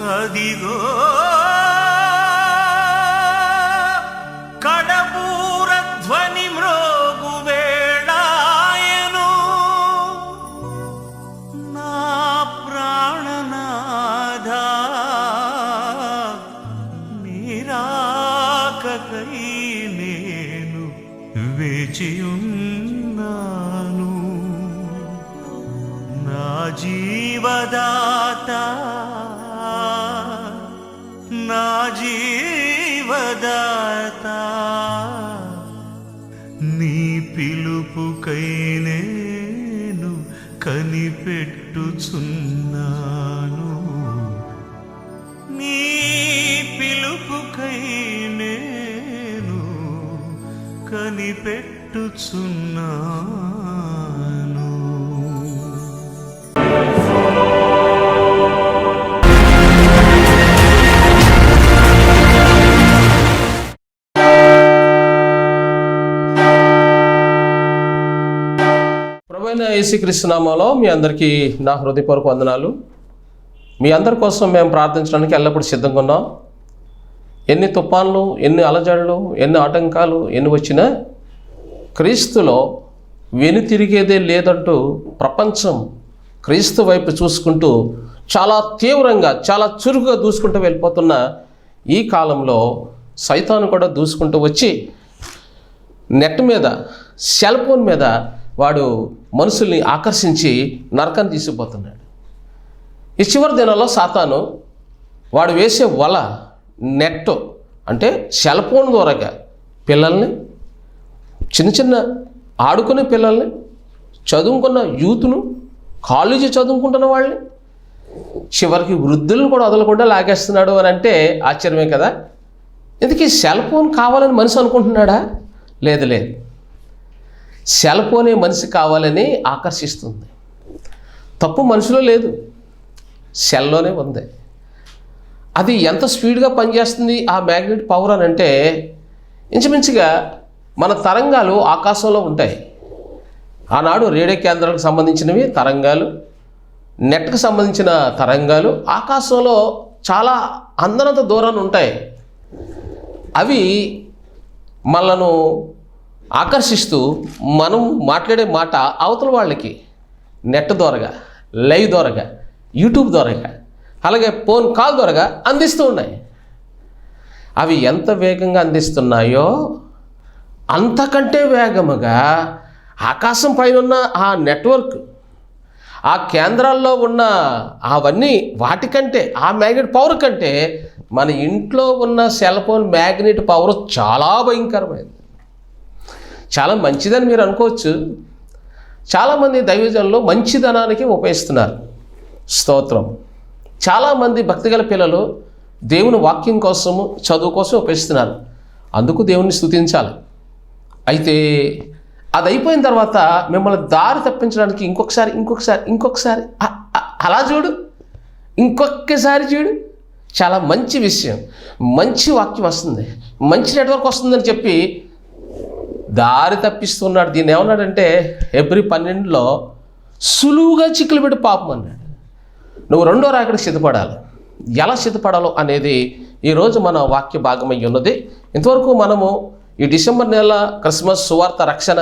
అదిగో కడబూర యేసుక్రీస్తునామాలో మీ అందరికీ నా హృదయపూర్వక వందనాలు. మీ అందరి కోసం మేము ప్రార్థించడానికి ఎల్లప్పుడూ సిద్ధంగా ఉన్నాం. ఎన్ని తుఫాన్లు ఎన్ని అలజడులు ఎన్ని ఆటంకాలు ఎన్ని వచ్చినా క్రీస్తులో వెనుతిరిగేదే లేదంటూ ప్రపంచం క్రీస్తు వైపు చూసుకుంటూ చాలా తీవ్రంగా చాలా చురుకుగా దూసుకుంటూ వెళ్ళిపోతున్న ఈ కాలంలో సైతాను కూడా దూసుకుంటూ వచ్చి నెట్ మీద సెల్ ఫోన్ మీద వాడు మనుషుల్ని ఆకర్షించి నరకం తీసుకుపోతున్నాడు ఈ చివరి దినాల్లో సాతాను వాడు వేసే వల నెట్ అంటే సెల్ ఫోన్ ద్వారాగా పిల్లల్ని చిన్న చిన్న ఆడుకునే పిల్లల్ని చదువుకున్న యూత్ను కాలేజీ చదువుకుంటున్న వాళ్ళని చివరికి వృద్ధులను కూడా వదలకుండా లాగేస్తున్నాడు అని అంటే ఆశ్చర్యమే కదా? ఇందుకీ సెల్ ఫోన్ కావాలని మనిషి అనుకుంటున్నాడా? లేదు లేదు. సెల్ ఫోనే మనిషి కావాలని ఆకర్షిస్తుంది. తప్పు మనిషిలో లేదు. సెల్లోనే ఉంది. అది ఎంత స్పీడ్గా పనిచేస్తుంది ఆ మ్యాగ్నెట్ పవర్ అని అంటే ఇంచుమించుగా మన తరంగాలు ఆకాశంలో ఉంటాయి. ఆనాడు రేడియో కేంద్రాలకు సంబంధించినవి తరంగాలు నెట్కు సంబంధించిన తరంగాలు ఆకాశంలో చాలా అందనంత దూరాన్ని ఉంటాయి. అవి మనను ఆకర్షిస్తూ మనం మాట్లాడే మాట అవతల వాళ్ళకి నెట్ ద్వారాగా లైవ్ ద్వారాగా యూట్యూబ్ ద్వారాగా అలాగే ఫోన్ కాల్ ద్వారాగా అందిస్తూ ఉన్నాయి. అవి ఎంత వేగంగా అందిస్తున్నాయో అంతకంటే వేగముగా ఆకాశం పైన ఉన్న ఆ నెట్వర్క్ ఆ కేంద్రాల్లో ఉన్న అవన్నీ వాటికంటే ఆ మ్యాగ్నెట్ పవర్ కంటే మన ఇంట్లో ఉన్న సెల్ ఫోన్ మ్యాగ్నెట్ పవర్ చాలా భయంకరమైనది చాలా మంచిదని మీరు అనుకోవచ్చు. చాలామంది దైవజనులు మంచిదనానికి ఉపయోగిస్తున్నారు. స్తోత్రం. చాలామంది భక్తిగల పిల్లలు దేవుని వాక్యం కోసము చదువు కోసం ఉపయోగిస్తున్నారు. అందుకు దేవుని స్థుతించాలి అయితే అది అయిపోయిన తర్వాత మిమ్మల్ని దారి తప్పించడానికి ఇంకొకసారి ఇంకొకసారి ఇంకొకసారి అలా చూడు. ఇంకొకసారి చూడు. చాలా మంచి విషయం. మంచి వాక్యం వస్తుంది. మంచి నెట్వర్క్ వస్తుందని చెప్పి దారి తప్పిస్తున్నాడు. దీన్ని ఏమన్నాడంటే ఎబ్రి పన్నెండులో సులువుగా చిక్కులు పెట్టి పాపం అన్నాడు. నువ్వు రెండో రాకడికి సిద్ధపడాలి. ఎలా సిద్ధపడాలో అనేది ఈరోజు మన వాక్య భాగమై ఉన్నది. ఇంతవరకు మనము ఈ డిసెంబర్ నెల క్రిస్మస్ సువార్త రక్షణ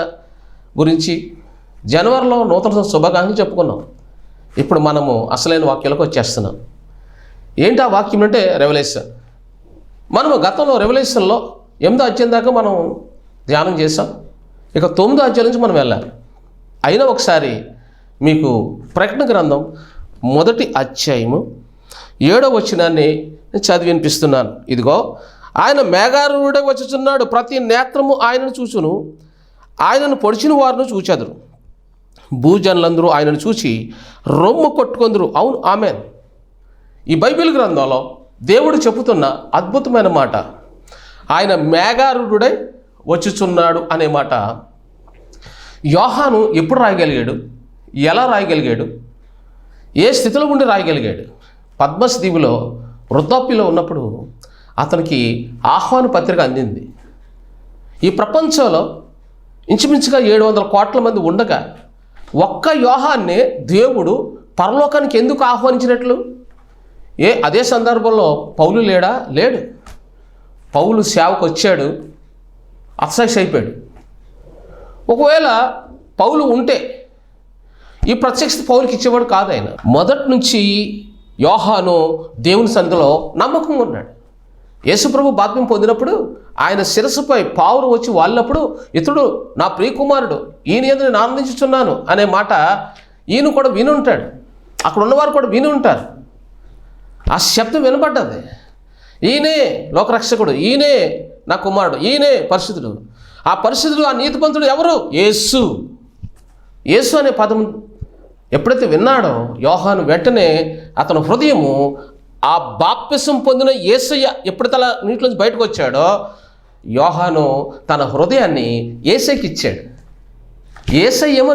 గురించి జనవరిలో నూతన శుభాకాంక్షలు చెప్పుకున్నాం. ఇప్పుడు మనము అసలైన వాక్యాలకు వచ్చేస్తున్నాం. ఏంటి ఆ వాక్యం అంటే రెవల్యూషన్ మనము గతంలో రెవల్యూషన్లో ఎనిమిదో అధ్యాయం దాకా మనం ధ్యానం చేసాం ఇక తొమ్మిదో అధ్యాయం నుంచి మనం వెళ్ళాలి. అయినా ఒకసారి మీకు ప్రకటన గ్రంథం మొదటి అధ్యాయము ఏడో వచనాన్ని చదివినిపిస్తున్నాను చదివి వినిపిస్తున్నాను. ఇదిగో ఆయన మేఘారుడే వచ్చుచున్నాడు. ప్రతి నేత్రము ఆయనను చూచును. ఆయనను పొడిచిన వారిని చూచెదరు. భూజనులందరూ ఆయనను చూచి రొమ్ము కొట్టుకొందరు. అవును ఆమెన్. ఈ బైబిల్ గ్రంథంలో దేవుడు చెబుతున్న అద్భుతమైన మాట. ఆయన మేఘారుడై వచ్చుచున్నాడు అనే మాట. యోహాను ఎప్పుడు రాయగలిగాడు? ఎలా రాయగలిగాడు? ఏ స్థితిలో ఉండి రాయగలిగాడు? పద్మశ్రీవిలో వృద్ధాప్యలో ఉన్నప్పుడు అతనికి ఆహ్వాన పత్రిక అందింది. ఈ ప్రపంచంలో ఇంచుమించుగా ఏడు వందల కోట్ల మంది ఉండగా ఒక్క వ్యూహాన్నే దేవుడు పరలోకానికి ఎందుకు ఆహ్వానించినట్లు? ఏ అదే సందర్భంలో పౌలు లేడా? లేడు. పౌలు సేవకు వచ్చాడు అత్సక్స్ అయిపోయాడు. ఒకవేళ పౌలు ఉంటే ఈ ప్రత్యక్షత పౌలకి ఇచ్చేవాడు కాదు ఆయన. మొదటి నుంచి యోహాను దేవుని సంధిలో నమ్మకంగా ఉన్నాడు. యేసుప్రభు బాధ్యం పొందినప్పుడు ఆయన శిరస్సుపై పావురు వచ్చి వాళ్ళప్పుడు ఇతడు నా ప్రియకుమారుడు ఈయన ఏదో నేను ఆనందించుచున్నాను అనే మాట ఈయన కూడా విని ఉంటాడు. అక్కడ ఉన్నవారు కూడా విని ఉంటారు. ఆ శబ్దం వినబడ్డది. ఈయనే లోకరక్షకుడు ఈయనే నా కుమారుడు ఈయనే పరిస్థితులు ఆ పరిస్థితులు ఆ నీతిపంతుడు ఎవరు? యేసు. యేసు అనే పదం ఎప్పుడైతే విన్నాడో యోహాను వెంటనే అతని హృదయము ఆ బాప్తిసం పొందిన ఏసయ్య ఎప్పుడైతే అలా నీటిలోంచి బయటకు వచ్చాడో యోహాను తన హృదయాన్ని ఏసైకి ఇచ్చాడు. ఏసై ఏమో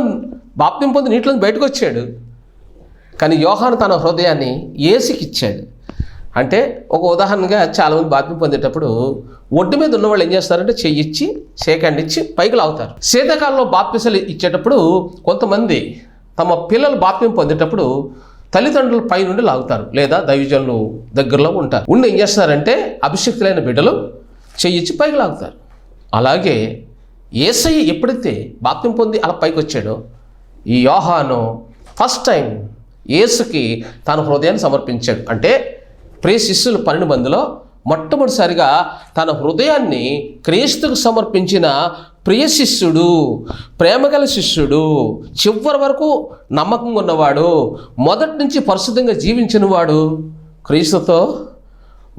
బాప్తిం పొంది నీటిలోంచి బయటకు వచ్చాడు. కానీ యోహాను తన హృదయాన్ని ఏసీకి ఇచ్చాడు. అంటే ఒక ఉదాహరణగా చాలామంది బాప్యం పొందేటప్పుడు ఒడ్డు మీద ఉన్న వాళ్ళు ఏం చేస్తారంటే చెయ్యి ఇచ్చి సేకండ్ ఇచ్చి పైకి లాగుతారు. శీతాకాలంలో బాప్తిసలు ఇచ్చేటప్పుడు కొంతమంది తమ పిల్లలు బాప్యం పొందేటప్పుడు తల్లిదండ్రుల పై నుండి లాగుతారు లేదా దైవజనులు దగ్గరలో ఉంటారు. ఉండి ఏం చేస్తారంటే అభిషక్తులైన బిడ్డలు చెయ్యిచ్చి పైకి లాగుతారు. అలాగే ఏసయ్య ఎప్పుడైతే బాప్యం పొంది అలా పైకి వచ్చాడో ఈ యోహాను ఫస్ట్ టైం ఏసుకి తన హృదయాన్ని సమర్పించాడు. అంటే ప్రియ శిష్యులు పన్నెండు మందిలో మొట్టమొదటిసారిగా తన హృదయాన్ని క్రీస్తుకు సమర్పించిన ప్రియ శిష్యుడు ప్రేమగల శిష్యుడు చివరి వరకు నమ్మకంగా ఉన్నవాడు మొదటి నుంచి పరిశుద్ధంగా జీవించినవాడు క్రీస్తుతో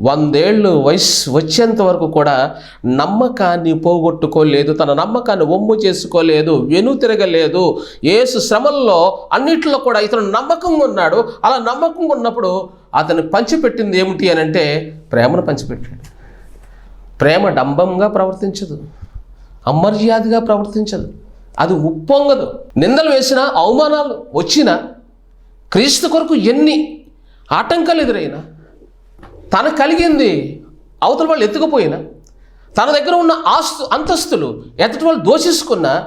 వందేళ్ళు వయసు వచ్చేంత వరకు కూడా నమ్మకాన్ని పోగొట్టుకోలేదు తన నమ్మకాన్ని ఒమ్ము చేసుకోలేదు వెను తిరగలేదు. ఏసు శ్రమల్లో అన్నిట్లో కూడా ఇతను నమ్మకంగా ఉన్నాడు. అలా నమ్మకంగా ఉన్నప్పుడు అతను పంచిపెట్టింది ఏమిటి అని అంటే ప్రేమను పంచిపెట్టాడు. ప్రేమ డంబంగా ప్రవర్తించదు. అమర్యాదగా ప్రవర్తించదు. అది ఉప్పొంగదు. నిందలు వేసినా అవమానాలు వచ్చినా క్రీస్తు కొరకు ఎన్ని ఆటంకాలు ఎదురైనా తన కలిగింది అవతల వాళ్ళు ఎత్తుకుపోయినా తన దగ్గర ఉన్న ఆస్తు అంతస్తులు ఎదుటి వాళ్ళు దోషించుకున్న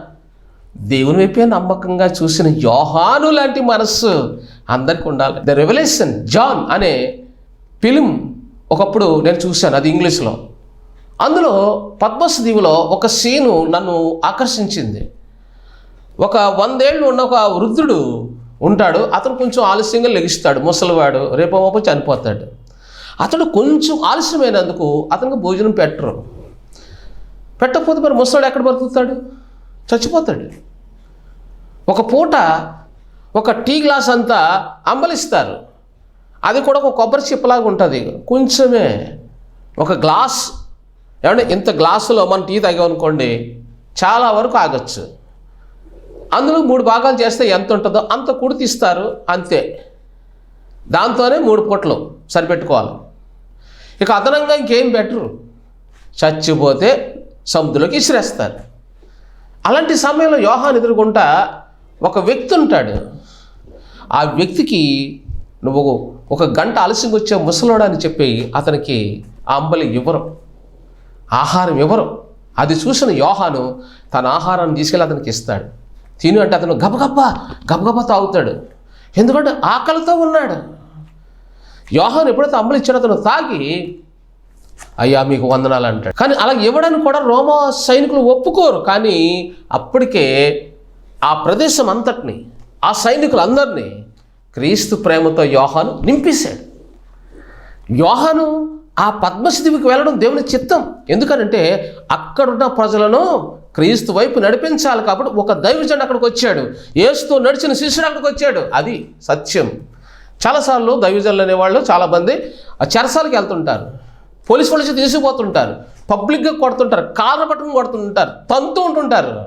దేవుని వైపే నమ్మకంగా చూసిన యోహాను లాంటి మనస్సు అందరికి ఉండాలి. ద రెవల్యూషన్ జాన్ అనే ఫిలిం ఒకప్పుడు నేను చూశాను అది ఇంగ్లీష్లో. అందులో పద్మస్ దీవులో ఒక సీను నన్ను ఆకర్షించింది. ఒక వందేళ్ళు ఉన్న ఒక వృద్ధుడు ఉంటాడు అతను కొంచెం ఆలస్యంగా లెగిస్తాడు ముసలివాడు రేపో మాపో చనిపోతాడు. అతడు కొంచెం ఆలస్యమైనందుకు అతనికి భోజనం పెట్టరు. పెట్టకపోతే మరి ముసలాడు ఎక్కడ బతుకుతాడు? చచ్చిపోతాడు. ఒక పూట ఒక టీ గ్లాస్ అంతా అంబలిస్తారు అది కూడా ఒక కొబ్బరి చిప్పలాగా ఉంటుంది. కొంచెమే ఒక గ్లాస్ ఏమంటే ఇంత గ్లాసులో మనం టీ తాగామనుకోండి చాలా వరకు ఆగచ్చు. అందులో మూడు భాగాలు చేస్తే ఎంత ఉంటుందో అంత కుడితీస్తారు అంతే. దాంతోనే మూడు పూటలు సరిపెట్టుకోవాలి. ఇక అదనంగా ఇంకేం బెటరు చచ్చిపోతే సముద్రంలోకి ఇసిరేస్తారు. అలాంటి సమయంలో యోహాన్ ఎదుర్కొంటా ఒక వ్యక్తి ఉంటాడు. ఆ వ్యక్తికి నువ్వు ఒక గంట ఆలస్యంగా వచ్చే ముసలోడు అని చెప్పి అతనికి ఆ అంబలి ఇవ్వరు. ఆహారం ఇవ్వరు. అది చూసిన యోహాను తన ఆహారాన్ని తీసుకెళ్ళి అతనికి ఇస్తాడు. తిను అంటే అతను గబగబ్బా గబగబా తాగుతాడు. ఎందుకంటే ఆకలితో ఉన్నాడు. యోహాను ఎప్పుడైతే అమ్మలు ఇచ్చాడో అతను తాగి అయ్యా మీకు వందనాలు అంటాడు. కానీ అలా ఇవ్వడానికి కూడా రోమా సైనికులు ఒప్పుకోరు. కానీ అప్పటికే ఆ ప్రదేశం అంతటిని ఆ సైనికులందరినీ క్రీస్తు ప్రేమతో యోహాను నింపేశాడు. యోహాను ఆ పద్మశివికి వెళ్ళడం దేవుని చిత్తం. ఎందుకనంటే అక్కడున్న ప్రజలను క్రీస్తు వైపు నడిపించాలి కాబట్టి ఒక దైవజనుడు అక్కడికి వచ్చాడు. ఏసుతో నడిచిన శిష్యుడు అక్కడికి వచ్చాడు. అది సత్యం. చాలాసార్లు దైవజనులు అనేవాళ్ళు చాలామంది ఆ చెరసాలకు వెళ్తుంటారు. పోలీసు వాళ్ళు తీసుకుపోతుంటారు పబ్లిక్గా కొడుతుంటారు. కాళ్ళ పట్టుకుని కొడుతుంటారు. తంతు ఉంటుంటారు.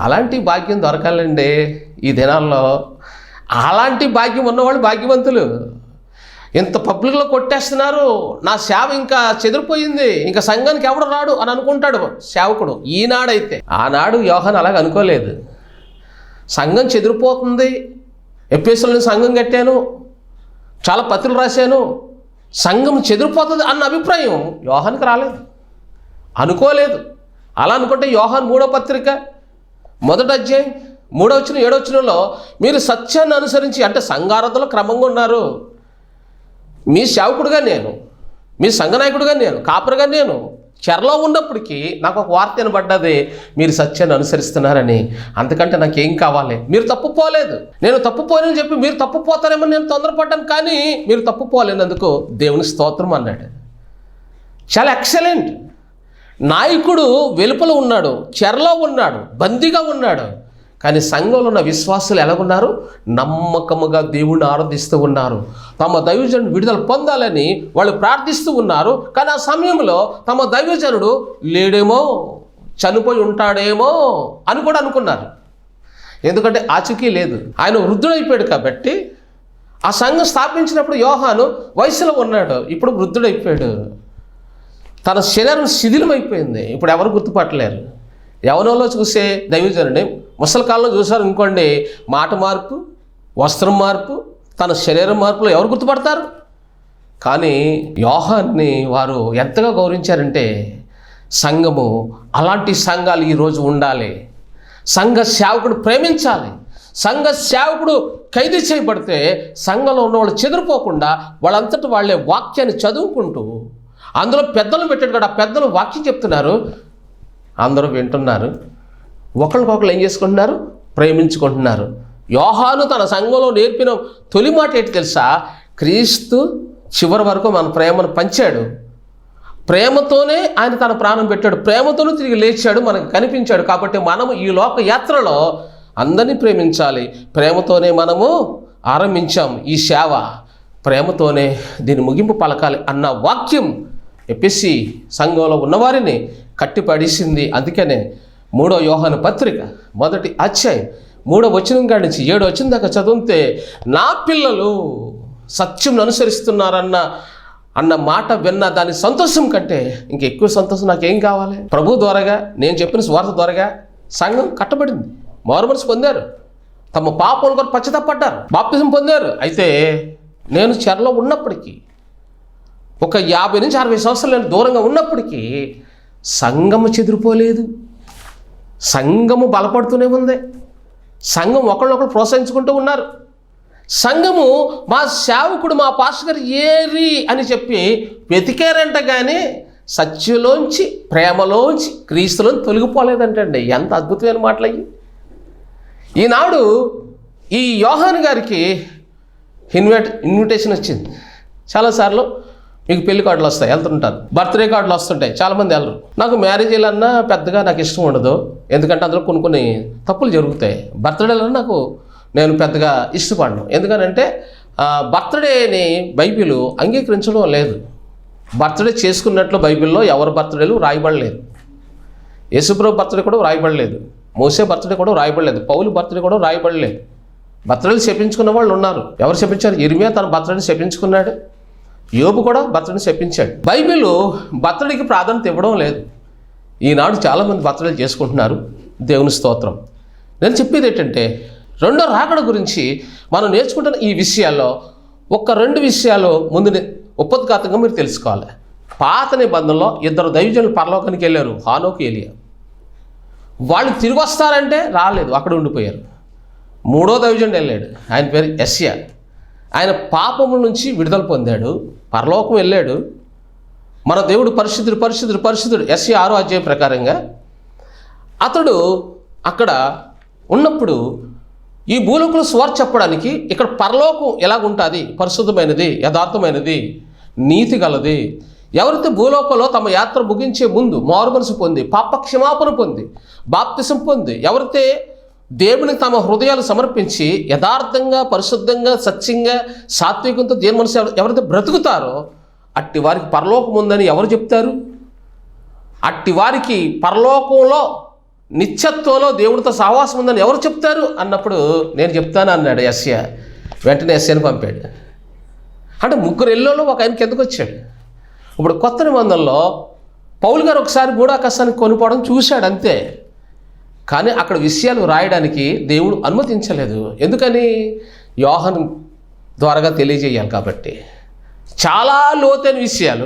అలాంటి భాగ్యం దొరకాలండి ఈ దినాల్లో. అలాంటి భాగ్యం ఉన్నవాళ్ళు భాగ్యవంతులు. ఇంత పబ్లిక్లో కొట్టేస్తున్నారు. నా సేవ ఇంకా చెదిరిపోయింది. ఇంకా సంఘానికి ఎవడు రాడు అని అనుకుంటాడు సేవకుడు. ఈనాడైతే. ఆనాడు యోహాన్ అలాగ అనుకోలేదు. సంఘం చెదిరిపోతుంది. ఎపిఎస్ఎల్ని సంఘం కట్టాను చాలా పత్రికలు రాశాను సంఘం చెదిరిపోతుంది అన్న అభిప్రాయం యోహానికి రాలేదు. అనుకోలేదు. అలా అనుకుంటే యోహాన్ మూడో పత్రిక మొదటి అధ్యాయం మూడో వచ్చిన ఏడో వచ్చినలో మీరు సత్యాన్ని అనుసరించి అంటే సంఘారథలో క్రమంగా ఉన్నారు. మీ సేవకుడుగా నేను మీ సంఘనాయకుడుగా నేను కాపరిగా నేను చెరలో ఉన్నప్పటికీ నాకు ఒక వార్త వినబడ్డది మీరు సత్యాన్ని అనుసరిస్తున్నారని. అంతకంటే నాకేం కావాలి? మీరు తప్పుపోలేదు. నేను తప్పుపోలేని చెప్పి మీరు తప్పుపోతారేమో నేను తొందరపడ్డాను కానీ మీరు తప్పుపోలేనందుకు దేవుని స్తోత్రం అన్నాడు. చాలా ఎక్సలెంట్ నాయకుడు వెలుపల ఉన్నాడు చెరలో ఉన్నాడు బందీగా ఉన్నాడు. కానీ సంఘంలో ఉన్న విశ్వాసులు ఎలాగున్నారు? నమ్మకముగా దేవుణ్ణి ఆరాధిస్తూ ఉన్నారు. తమ దైవజనుడు విడుదల పొందాలని వాళ్ళు ప్రార్థిస్తూ ఉన్నారు. కానీ ఆ సమయంలో తమ దైవజనుడు లేడేమో చనిపోయి ఉంటాడేమో అని కూడా అనుకున్నారు. ఎందుకంటే ఆచూకీ లేదు. ఆయన వృద్ధుడైపోయాడు కాబట్టి ఆ సంఘం స్థాపించినప్పుడు యోహాను వయసులో ఉన్నాడు. ఇప్పుడు వృద్ధుడైపోయాడు. తన శరీరం శిథిలమైపోయింది. ఇప్పుడు ఎవరు గుర్తుపట్టలేరు. యవనంలో చూసే దైవజనుడే ముసలి కాలంలో చూసారు అనుకోండి మాట మార్పు వస్త్రం మార్పు తన శరీరం మార్పులో ఎవరు గుర్తుపడతారు? కానీ యోహాన్ని వారు ఎంతగా గౌరవించారంటే సంఘము అలాంటి సంఘాలు ఈరోజు ఉండాలి. సంఘ సేవకుడు ప్రేమించాలి. సంఘ సేవకుడు ఖైదీ చేయబడితే సంఘంలో ఉన్న వాళ్ళు చెదిరిపోకుండా వాళ్ళంతటి వాళ్ళే వాక్యాన్ని చదువుకుంటూ అందులో పెద్దలు పెట్టాడు కదా ఆ పెద్దలు వాక్యం చెప్తున్నారు. అందరూ వింటున్నారు. ఒకరికొకరు ఏం చేసుకుంటున్నారు? ప్రేమించుకుంటున్నారు. యోహాను తన సంఘంలో నేర్పిన తొలి మాట ఏంటి తెలుసా? క్రీస్తు చివరి వరకు మన ప్రేమను పంచాడు. ప్రేమతోనే ఆయన తన ప్రాణం పెట్టాడు. ప్రేమతోనే తిరిగి లేచాడు మనకు కనిపించాడు. కాబట్టి మనము ఈ లోక యాత్రలో అందరినీ ప్రేమించాలి. ప్రేమతోనే మనము ఆరంభించాం ఈ సేవ. ప్రేమతోనే దీని ముగింపు పలకాలి అన్న వాక్యం ఎపిసి సంఘంలో ఉన్నవారిని కట్టిపడేసింది. అందుకనే మూడో యోహాను పత్రిక మొదటి అధ్యాయం మూడో వచనం కాడి నుంచి ఏడో వచ్చిన దాకా చదివితే నా పిల్లలు సత్యం అనుసరిస్తున్నారన్న అన్న మాట విన్న దాని సంతోషం కంటే ఇంకెక్కువ సంతోషం నాకేం కావాలి? ప్రభు ద్వారాగా నేను చెప్పిన స్వార్థ ద్వారాగా సంఘం కట్టబడింది. మారు పొందారు. తమ పాపం కొరకు పశ్చాత్తపడ్డారు. బాప్తిజం పొందారు. అయితే నేను చెరలో ఉన్నప్పటికీ ఒక యాభై నుంచి అరవై సంవత్సరాలు నేను దూరంగా ఉన్నప్పటికీ సంఘము చెదిరిపోలేదు. సంఘము బలపడుతూనే ఉంది. సంఘం ఒకళ్ళొకరు ప్రోత్సహించుకుంటూ ఉన్నారు. సంఘము మా సేవకుడు మా పాస్టర్ గారు ఏరి అని చెప్పి వెతికారంట కానీ సత్యలోంచి ప్రేమలోంచి క్రీస్తులో తొలగిపోలేదంటండి. ఎంత అద్భుతమైన మాటలు అయ్యి ఈనాడు ఈ యోహాన్ గారికి ఇన్వైట్ ఇన్విటేషన్ వచ్చింది. చాలాసార్లు మీకు పెళ్ళి కార్డులు వస్తాయి వెళ్తుంటారు. బర్త్డే కార్డులు వస్తుంటాయి చాలామంది వెళ్ళరు. నాకు మ్యారేజీలన్నా పెద్దగా నాకు ఇష్టం ఉండదు. ఎందుకంటే అందులో కొన్ని కొన్ని తప్పులు జరుగుతాయి. బర్త్డేలన్నా నాకు నేను పెద్దగా ఇష్టపడను. ఎందుకనంటే బర్త్డేని బైబిల్ అంగీకరించడం లేదు. బర్త్డే చేసుకున్నట్లు బైబిల్లో ఎవరి బర్త్డేలు రాయబడలేదు. యేసుప్రభు బర్త్డే కూడా రాయబడలేదు. మోసే బర్త్డే కూడా రాయబడలేదు. పౌలు బర్త్డే కూడా రాయబడలేదు. బర్త్డేలు చెప్పించుకున్న వాళ్ళు ఉన్నారు. ఎవరు చెప్పించారు ఇరిమియా తన బర్త్డేని చెప్పించుకున్నాడు యోబు కూడా బర్త్డేని చెప్పించాడు బైబిల్ బర్త్డేకి ప్రాధాన్యత ఇవ్వడం లేదు. ఈనాడు చాలామంది భర్తలు చేసుకుంటున్నారు. దేవుని స్తోత్రం. నేను చెప్పేది ఏంటంటే రెండో రాకడ గురించి మనం నేర్చుకుంటున్న ఈ విషయాల్లో ఒక రెండు విషయాలు ముందు ఉపద్ఘాతంగా మీరు తెలుసుకోవాలి. పాత నిబంధనలో ఇద్దరు దైవజనులు పరలోకానికి వెళ్ళారు హానోకి ఏలియా. వాళ్ళు తిరిగి వస్తారంటే రాలేదు అక్కడ ఉండిపోయారు. మూడో దైవజనుడు వెళ్ళాడు ఆయన పేరు ఎస్యా ఆయన పాపముల నుంచి విడుదల పొందాడు పరలోకం వెళ్ళాడు. మన దేవుడు పరిశుద్ధుడు పరిశుద్ధుడు పరిశుద్ధుడు. ఎస్సీ ఆరో అధ్యాయం ప్రకారంగా అతడు అక్కడ ఉన్నప్పుడు ఈ భూలోకులు స్వార్ చెప్పడానికి ఇక్కడ పరలోకం ఎలాగుంటుంది? పరిశుద్ధమైనది యథార్థమైనది నీతి గలది ఎవరైతే భూలోకంలో తమ యాత్ర ముగించే ముందు మారుమనసు పొంది పాప క్షమాపణ పొంది బాప్తిసం పొంది ఎవరైతే దేవునికి తమ హృదయాలు సమర్పించి యథార్థంగా పరిశుద్ధంగా సత్యంగా సాత్వికంతో దేని మనసు ఎవరైతే బ్రతుకుతారో అట్టి వారికి పరలోకం ఉందని ఎవరు చెప్తారు? అట్టి వారికి పరలోకంలో నిత్యత్వంలో దేవుడితో సహవాసం ఉందని ఎవరు చెప్తారు? అన్నప్పుడు నేను చెప్తాను అన్నాడు ఎస్య వెంటనే ఎస్యని పంపాడు. అంటే ముగ్గురు ఎల్లోలో ఒక ఆయనకి ఎందుకు వచ్చాడు? ఇప్పుడు కొత్త నిబంధనలో పౌలు గారు ఒకసారి మూడాకాశానికి కొనుక్కోవడం చూశాడు అంతే. కానీ అక్కడ విషయాలు రాయడానికి దేవుడు అనుమతించలేదు. ఎందుకని? యోహన్ ద్వారాగా తెలియజేయాలి కాబట్టి. చాలా లోతైన విషయాలు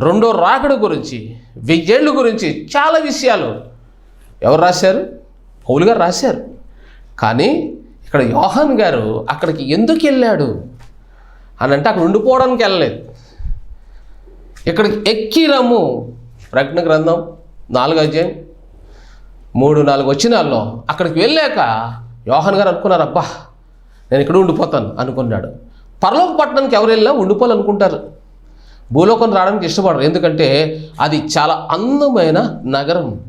రెండో రాకడ గురించి వెయ్యేళ్ళు గురించి చాలా విషయాలు ఎవరు రాశారు? పౌలు గారు రాశారు. కానీ ఇక్కడ యోహన్ గారు అక్కడికి ఎందుకు వెళ్ళాడు? అని అంటే అక్కడ ఉండిపోవడానికి వెళ్ళలేదు. ఇక్కడికి ఎక్కిరము ప్రజ్ఞ గ్రంథం నాలుగు అధ్యాయం మూడు నాలుగు వచ్చినాల్లో అక్కడికి వెళ్ళాక యోహన్ గారు అనుకున్నారు అబ్బా నేను ఇక్కడ ఉండిపోతాను అనుకున్నాడు. పరలోక పట్టణానికి ఎవరు వెళ్ళినా ఉండిపోవాలనుకుంటారు. భూలోకం రావడానికి ఇష్టపడరు. ఎందుకంటే అది చాలా అందమైన నగరం.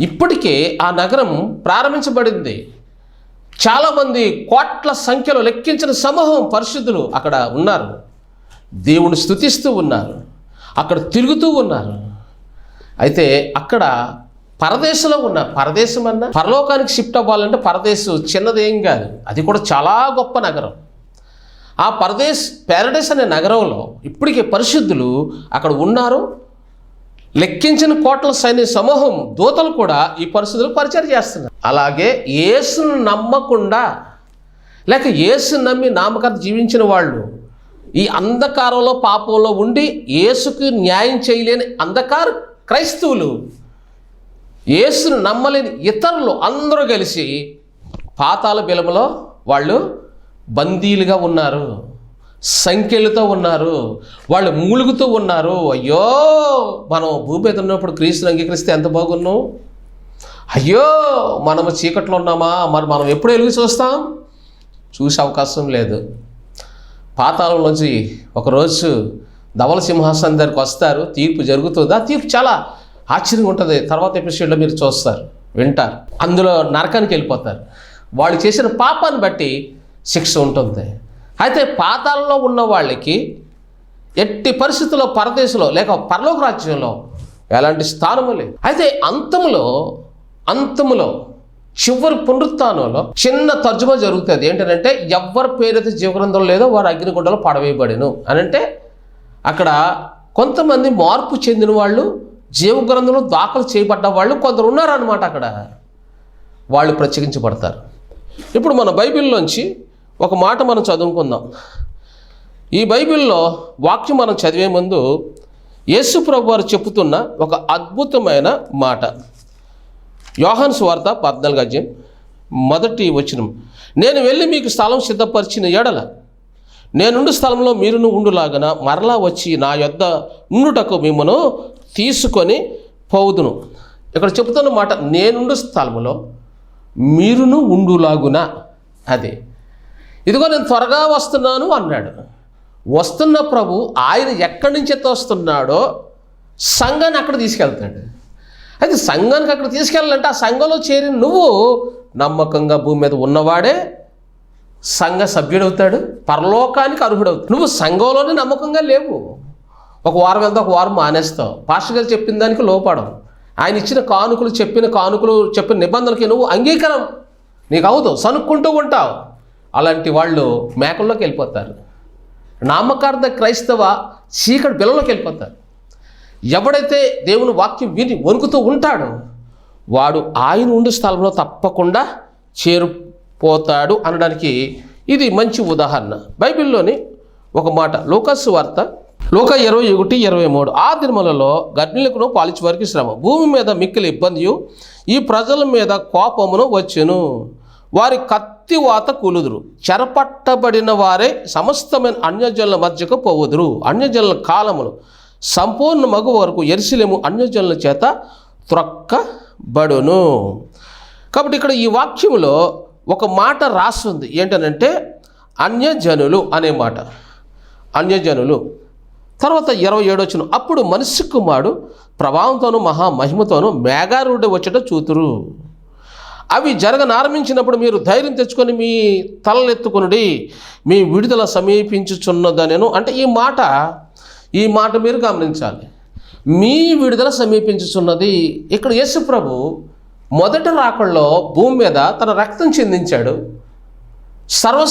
ఇప్పటికే ఆ నగరం ప్రారంభించబడింది. చాలామంది కోట్ల సంఖ్యలో లెక్కించిన సమూహం పరిశుద్ధులు అక్కడ ఉన్నారు. దేవుని స్థుతిస్తూ ఉన్నారు. అక్కడ తిరుగుతూ ఉన్నారు. అయితే అక్కడ పరదేశంలో ఉన్నారు పరదేశం అన్నా పరలోకానికి షిఫ్ట్ అవ్వాలంటే పరదేశం చిన్నదేం కాదు. అది కూడా చాలా గొప్ప నగరం. ఆ పరదేశ్ ప్యారడైస్ అనే నగరంలో ఇప్పటికే పరిశుద్ధులు అక్కడ ఉన్నారు. లెక్కించిన కోట్ల సైన్య సమూహం దూతలు కూడా ఈ పరిస్థితులు పరిచయం చేస్తున్నారు. అలాగే యేసును నమ్మకుండా లేక యేసు నమ్మి నామకర్త జీవించిన వాళ్ళు ఈ అంధకారంలో పాపంలో ఉండి యేసుకు న్యాయం చేయలేని అంధకార క్రైస్తవులు యేసును నమ్మలేని ఇతరులు అందరూ కలిసి పాతాల బిలములో వాళ్ళు బందీలుగా ఉన్నారు సంఖ్యలతో ఉన్నారు వాళ్ళు మూలుగుతూ ఉన్నారు. అయ్యో మనం భూమి మీద ఉన్నప్పుడు క్రీస్తుని అంగీకరిస్తే ఎంత బాగున్నాం అయ్యో మనము చీకట్లో ఉన్నామా? మరి మనం ఎప్పుడు వెలుగు చూస్తాం? చూసే అవకాశం లేదు. పాతాళంలోంచి ఒకరోజు ధవల సింహాసనం దగ్గరికి వస్తారు. తీర్పు జరుగుతుందా? తీర్పు చాలా ఆశ్చర్యంగా ఉంటుంది. తర్వాత ఎపిసోడ్లో మీరు చూస్తారు వింటారు. అందులో నరకానికి వెళ్ళిపోతారు. వాళ్ళు చేసిన పాపాన్ని బట్టి శిక్ష ఉంటుంది. అయితే పాతాలలో ఉన్న వాళ్ళకి ఎట్టి పరిస్థితుల్లో పరదేశంలో లేక పరలోక రాజ్యంలో ఎలాంటి స్థానము లేదు. అయితే అంతములో అంతములో చివరి పునరుత్నంలో చిన్న తర్జుమా జరుగుతుంది. ఏంటంటే ఎవరి పేరైతే జీవగ్రంథం లేదో వారు అగ్నిగుండలో పడవేయబడిను. అని అంటే అక్కడ కొంతమంది మార్పు చెందిన వాళ్ళు జీవ గ్రంథంలో దాఖలు చేయబడ్డ వాళ్ళు కొందరు ఉన్నారన్నమాట అక్కడ. వాళ్ళు ప్రత్యేకించబడతారు. ఇప్పుడు మన బైబిల్లోంచి ఒక మాట మనం చదువుకుందాం. ఈ బైబిల్లో వాక్యం మనం చదివే ముందు యేసు ప్రభు వారు చెప్పుతున్న ఒక అద్భుతమైన మాట. యోహన్స్ స్వార్త పద్నాలుగు అధ్యయం మొదటి వచనం. నేను వెళ్ళి మీకు స్థలం సిద్ధపరిచిన ఎడల నేనుండు స్థలంలో మీరును ఉండులాగన మరలా వచ్చి నా యొద్ద ఉండుటకు మిమ్మను తీసుకొని పోవుదును. ఇక్కడ చెబుతున్న మాట నేనుండు స్థలములో మీరును ఉండులాగున. అదే. ఇదిగో నేను త్వరగా వస్తున్నాను అన్నాడు. వస్తున్న ప్రభు ఆయన ఎక్కడి నుంచి తోస్తున్నాడో వస్తున్నాడో సంఘాన్ని అక్కడ తీసుకెళ్తాడు. అయితే సంఘానికి అక్కడ తీసుకెళ్ళాలంటే ఆ సంఘంలో చేరిన నువ్వు నమ్మకంగా భూమి మీద ఉన్నవాడే సంఘ సభ్యుడవుతాడు పరలోకానికి అర్హుడవుతాడు. నువ్వు సంఘంలోనే నమ్మకంగా లేవు. ఒక వారం వెళ్తే ఒక వారం మానేస్తావు. పాస్టర్ గారు చెప్పిన దానికి లోపడం. ఆయన ఇచ్చిన కానుకలు చెప్పిన కానుకలు చెప్పిన నిబంధనలకి నువ్వు అంగీకారం. నీకు అవుతావు. సనుక్కుంటూ ఉంటావు. అలాంటి వాళ్ళు మేకల్లోకి వెళ్ళిపోతారు. నామకార్థ క్రైస్తవ చీకటి బిల్లలోకి వెళ్ళిపోతారు. ఎవడైతే దేవుని వాక్యం విని వణుకుతూ ఉంటాడో వాడు ఆయన ఉండే స్థలంలో తప్పకుండా చేరిపోతాడు అనడానికి ఇది మంచి ఉదాహరణ. బైబిల్లోని ఒక మాట లోకస్ వార్త లోక ఇరవై ఒకటి ఇరవై మూడు. ఆ దినములలో గర్భిణులకును పాలించే వారికి శ్రమ. భూమి మీద మిక్కిలి ఇబ్బందియు ఈ ప్రజల మీద కోపమును వచ్చెను. వారి కత్తి వాత కూలుదురు. చెరపట్టబడిన వారే సమస్తమైన అన్యజనుల మధ్యకు పోవుదురు. అన్యజనుల కాలములు సంపూర్ణ మగు వరకు ఎరిసిలేము అన్యజనుల చేత త్రొక్కబడును. కాబట్టి ఇక్కడ ఈ వాక్యంలో ఒక మాట రాస్తుంది ఏంటనంటే అన్యజనులు అనే మాట. అన్యజనులు. తర్వాత ఇరవై ఏడొచ్చును అప్పుడు మనిషి కుమారుడు ప్రభావంతోనూ మహా మహిమతోనూ వచ్చట చూతురు. అవి జరగనారంభించినప్పుడు మీరు ధైర్యం తెచ్చుకొని మీ తలలెత్తుకునుడి మీ విడుదల సమీపించుచున్నదనేను. అంటే ఈ మాట ఈ మాట మీరు గమనించాలి. మీ విడుదల సమీపించుచున్నది ఇక్కడ యేసు ప్రభు మొదటి రాకల్లో భూమి మీద తన రక్తం చెందించాడు. సర్వ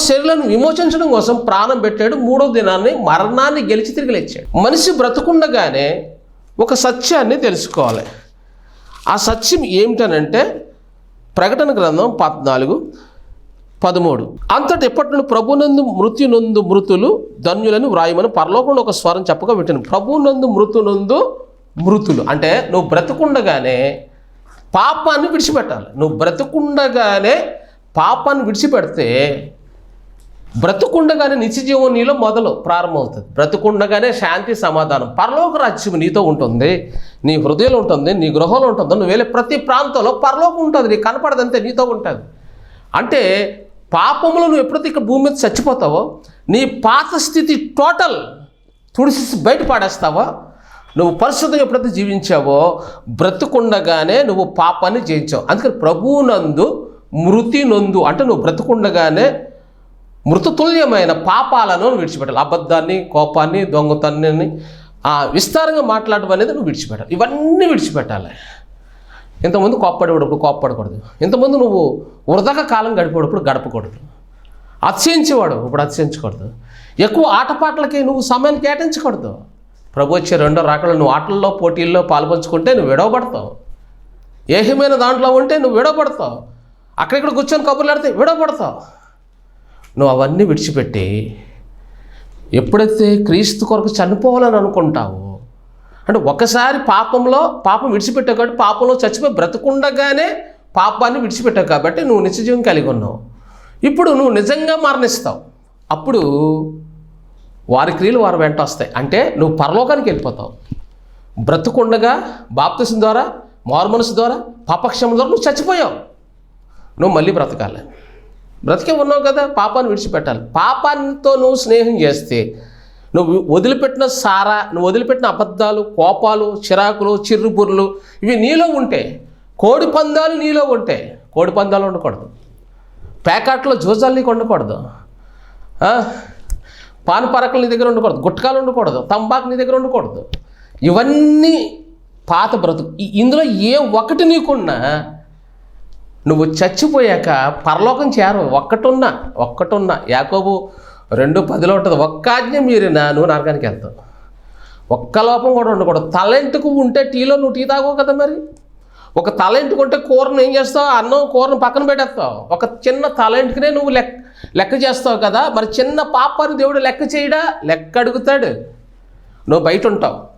విమోచించడం కోసం ప్రాణం పెట్టాడు మూడో దినాన్ని మరణాన్ని గెలిచి తిరిగి లేచాడు. మనిషి బ్రతుకుండగానే ఒక సత్యాన్ని తెలుసుకోవాలి. ఆ సత్యం ఏమిటనంటే ప్రకటన గ్రంథం పద్నాలుగు పదమూడు. అంతటి ఎప్పటి నుండి ప్రభునందు మృత్యునందు మృతులు ధన్యులని వ్రాయమని పరలోకంలో ఒక స్వరం చెప్పగా వింటాను ప్రభునందు మృతునందు మృతులు. అంటే నువ్వు బ్రతుకుండగానే పాపాన్ని విడిచిపెట్టాలి. నువ్వు బ్రతుకుండగానే పాపాన్ని విడిచిపెడితే బ్రతుకుండగానే నిత్యజీవం నీలో మొదలు ప్రారంభమవుతుంది. బ్రతుకుండగానే శాంతి సమాధానం. పరలోక రాజ్యం నీతో ఉంటుంది. నీ హృదయంలో ఉంటుంది. నీ గృహంలో ఉంటుంది. నువ్వు వెళ్ళే ప్రతి ప్రాంతంలో పరలోకం ఉంటుంది. నీకు కనపడదంతే నీతో ఉంటుంది. అంటే పాపంలో నువ్వు ఎప్పుడైతే ఇక్కడ భూమి మీద చచ్చిపోతావో నీ పాత స్థితి టోటల్ తుడిసి బయట పాడేస్తావో నువ్వు పరిశుద్ధంగా ఎప్పుడైతే జీవించావో బ్రతుకుండగానే నువ్వు పాపాన్ని జయించావు. అందుకని ప్రభువునందు మృతి నొందు అంటే నువ్వు బ్రతుకుండగానే మృతతుల్యమైన పాపాలను విడిచిపెట్టాలి. అబద్ధాన్ని కోపాన్ని దొంగతనాన్ని ఆ విస్తారంగా మాట్లాడడం అనేది నువ్వు విడిచిపెట్టాలి. ఇవన్నీ విడిచిపెట్టాలి. ఇంతకుముందు కోప్పడేటప్పుడు కోప్పడకూడదు. ఇంతకుముందు నువ్వు వృధక కాలం గడిపేటప్పుడు గడపకూడదు. అతిశయించేవాడు ఇప్పుడు అతిశయించకూడదు. ఎక్కువ ఆటపాటలకి నువ్వు సమయాన్ని కేటాయించకూడదు. ప్రభు వచ్చే రెండో రాకలు నువ్వు ఆటల్లో పోటీల్లో పాల్పంచుకుంటే నువ్వు విడవబడతావు. ఏహమైన దాంట్లో ఉంటే నువ్వు విడవబడతావు. అక్కడిక్కడ కూర్చొని కబుర్లు ఆడితే విడవబడతావు నువ్వు అవన్నీ విడిచిపెట్టి ఎప్పుడైతే క్రీస్తు కొరకు చనిపోవాలని అనుకుంటావో అంటే ఒకసారి పాపంలో పాపం విడిచిపెట్టావు కాబట్టి పాపంలో చచ్చిపోయి బ్రతకుండగానే పాపాన్ని విడిచిపెట్టావు కాబట్టి నువ్వు నిత్యజీవం కలిగి ఉన్నావు. ఇప్పుడు నువ్వు నిజంగా మరణిస్తావు. అప్పుడు వారి క్రియలు వారి వెంట వస్తాయి. అంటే నువ్వు పరలోకానికి వెళ్ళిపోతావు. బ్రతుకుండగా బాప్తిసం ద్వారా మారుమనసు ద్వారా పాపక్షమం ద్వారా నువ్వు చచ్చిపోయావు. నువ్వు మళ్ళీ బ్రతకాలి. బ్రతికే ఉన్నావు కదా పాపాన్ని విడిచిపెట్టాలి. పాపాన్నితో నువ్వు స్నేహం చేస్తే నువ్వు వదిలిపెట్టిన సారా నువ్వు వదిలిపెట్టిన అబద్ధాలు కోపాలు చిరాకులు చిర్రుబుర్రులు ఇవి నీలో ఉంటే కోడి పందాలు నీలో ఉంటే కోడి పందాలు ఉండకూడదు ప్యాకెట్లో జోజాలు నీకు ఉండకూడదు పాన్ పరకలు నీ దగ్గర ఉండకూడదు గుట్కాలు ఉండకూడదు తంబాకు నీ దగ్గర ఉండకూడదు ఇవన్నీ పాత బ్రతుకు. ఇందులో ఏ ఒకటి నీకున్నా నువ్వు చచ్చిపోయాక పరలోకం చేరు ఒక్కటున్నా ఒక్కటున్నా. యాకోబు రెండు పదిలో ఉంటుంది. ఒక్క ఆజ్ఞ మీరినా నువ్వు నరకానికి వెళ్తావు. ఒక్క లోపం కూడా ఉండకూడదు. తలెంటుకు ఉంటే టీలో నువ్వు టీ తాగవు కదా మరి? ఒక తలెంటుకు ఉంటే కూరను ఏం చేస్తావు? అన్నం కూరను పక్కన పెట్టేస్తావు. ఒక చిన్న తలెంటుకునే నువ్వు లెక్క లెక్క చేస్తావు కదా? మరి చిన్న పాపాన్ని దేవుడు లెక్క చేయడా? లెక్క అడుగుతాడు. నువ్వు బయట ఉంటావు.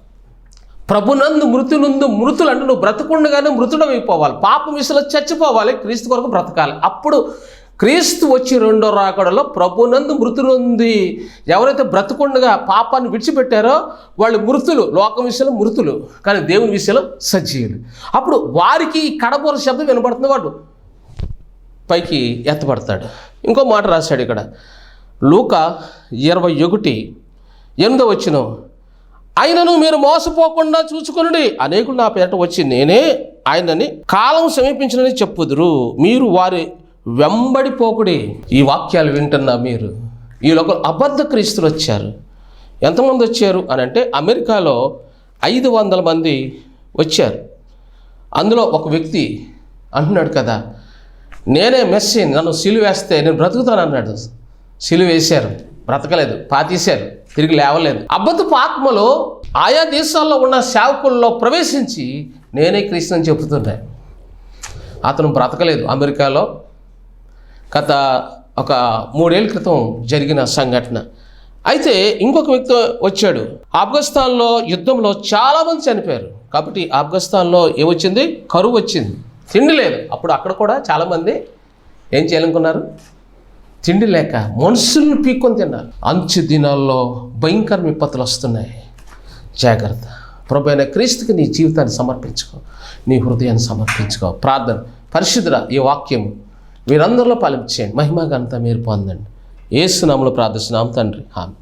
ప్రభునందు మృతునందు మృతులు అంటే నువ్వు బ్రతకుండగానే మృతుడమైపోవాలి. పాపం విషయంలో చచ్చిపోవాలి. క్రీస్తు కొరకు బ్రతకాలి. అప్పుడు క్రీస్తు వచ్చి రెండో రాకడలో ప్రభునందు మృతులుంది ఎవరైతే బ్రతకుండగా పాపాన్ని విడిచిపెట్టారో వాళ్ళు మృతులు. లోకం విషయంలో మృతులు. కానీ దేవుని విషయంలో సజీవులు. అప్పుడు వారికి ఈ కడబోర శబ్దం వినబడుతుంది. వాడు పైకి ఎత్తపడతాడు ఇంకో మాట రాశాడు ఇక్కడ. లూక ఇరవై ఒకటి ఎనిమిదో వచ్చిన ఆయనను మీరు మోసపోకుండా చూసుకునుడి. అనేకులు నా పేట వచ్చి నేనే ఆయనని కాలం సమీపించినని చెప్పుదురు. మీరు వారి వెంబడిపోకుడి ఈ వాక్యాలు వింటున్నా మీరు. ఈ అబద్ధ క్రీస్తులు వచ్చారు. ఎంతమంది వచ్చారు అని అంటే అమెరికాలో ఐదు వందల మంది వచ్చారు. అందులో ఒక వ్యక్తి అంటున్నాడు కదా నేనే మెస్సీ నన్ను సిలువేస్తే నేను బ్రతుకుతాను అన్నాడు. సిలువేశారు బ్రతకలేదు పాతీశారు. తిరిగి లేవలేదు. అబద్ధపు ఆత్మలో ఆయా దేశాల్లో ఉన్న సేవకుల్లో ప్రవేశించి నేనే క్రీస్తు అని చెబుతున్నా అతను బ్రతకలేదు. అమెరికాలో గత ఒక మూడేళ్ళ క్రితం జరిగిన సంఘటన. అయితే ఇంకొక వ్యక్తి వచ్చాడు. ఆఫ్ఘనిస్తాన్లో యుద్ధంలో చాలామంది చనిపోయారు. కాబట్టి ఆఫ్ఘనిస్తాన్లో ఏమొచ్చింది? కరువు వచ్చింది. తిండి లేదు. అప్పుడు అక్కడ కూడా చాలామంది ఏం చేయాలనుకున్నారు? తిండి లేక మనుషుల్ని పీక్కొని తిన్నారు. అంచు దినాల్లో భయంకర విపత్తులు వస్తున్నాయి. జాగ్రత్త. ప్రభు అయిన క్రీస్తుకి నీ జీవితాన్ని సమర్పించుకో. నీ హృదయాన్ని సమర్పించుకో. ప్రార్థన. పరిశుద్ధుల ఈ వాక్యం మీరందరిలో పాలించేయండి మహిమ ఘనత మీరు పొందండి. ఏసునాములు ప్రార్థిస్తున్నాం తండ్రి. హామీ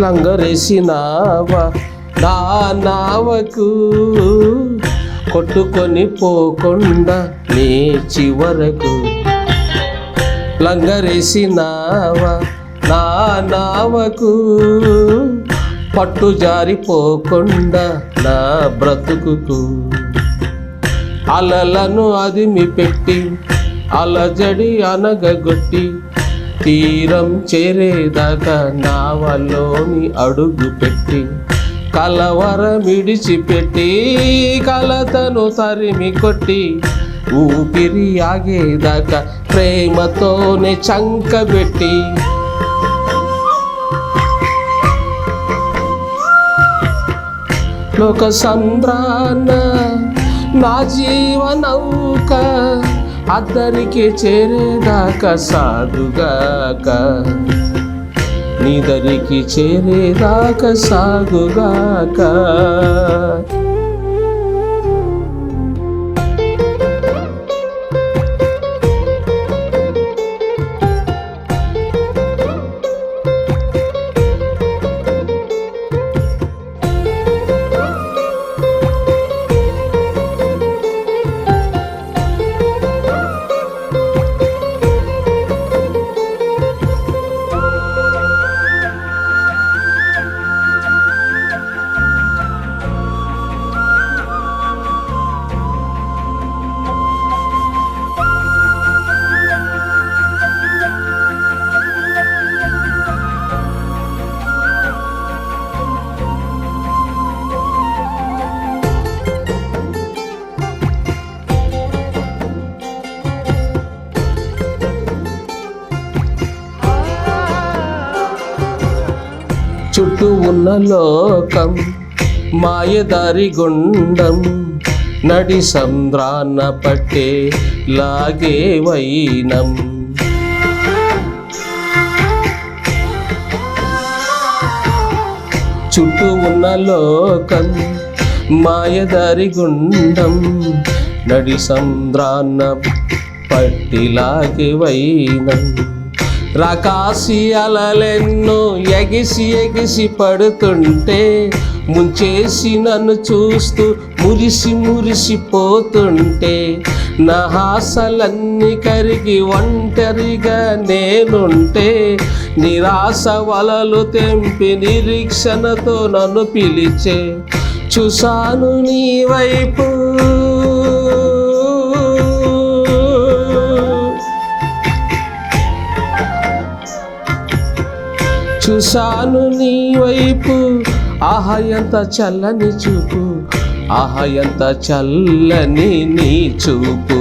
లంగరేసినావా నా నావకు కొట్టుకొని పోకుండా నీ చివరకు లంగరేసినావ నా నావకు పట్టు జారిపోకుండా నా బ్రతుకుకు అలలను అదిమి పెట్టి అలజడి అనగగొట్టి తీరం చేరేదాకా నావలోని అడుగు పెట్టి కలవర విడిచిపెట్టి కలతను తరిమి కొట్టి ఊపిరి ఆగేదాకా ప్రేమతోనే చంకబెట్టి లోక సంద్రాన్న నా జీవనౌక అద్దరికి చేరేదాకా సాగుగాక. నీదరికి చేరేదాకా సాగుగాక. లోకం మాయదారి గుండం నడి సంద్రాన్న పట్టే లాగే వైనం. చుట్టూ ఉన్న లోకం మాయదారి గుండం నడి సంద్రాన్న పట్టిలాగే వైనం. రకాసి అలలెన్నో ఎగిసి ఎగిసి పడుతుంటే ముంచేసి నన్ను చూస్తూ మురిసి మురిసిపోతుంటే నా హాసలన్నీ కరిగి ఒంటరిగా నేనుంటే నిరాశ వలలు తెంపి నిరీక్షణతో నన్ను పిలిచే చూశాను నీ వైపు చూశాను నీ వైపు. ఆహా ఎంత చల్లని చూపు. ఆహా ఎంత చల్లని నీ చూపు.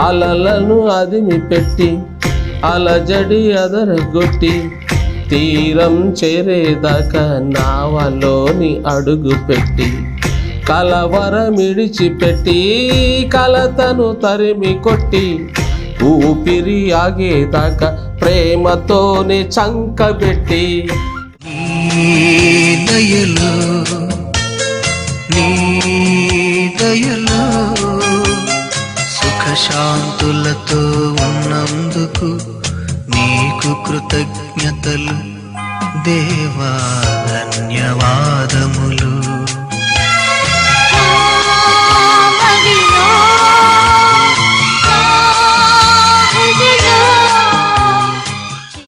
అలలను అదిమి పెట్టి అలజడి అదరగొట్టి తీరం చేరేదాకా నావలోని అడుగు పెట్టి కలవరమిడిచిపెట్టి కలతను తరిమి కొట్టి ఊపిరి ఆగేదాకా ప్రేమతోనే చంకబెట్టి నీ దయలో నీ దయలో సుఖశాంతులతో ఉన్నందుకు నీకు కృతజ్ఞతలు దేవా ధన్యవాదములు.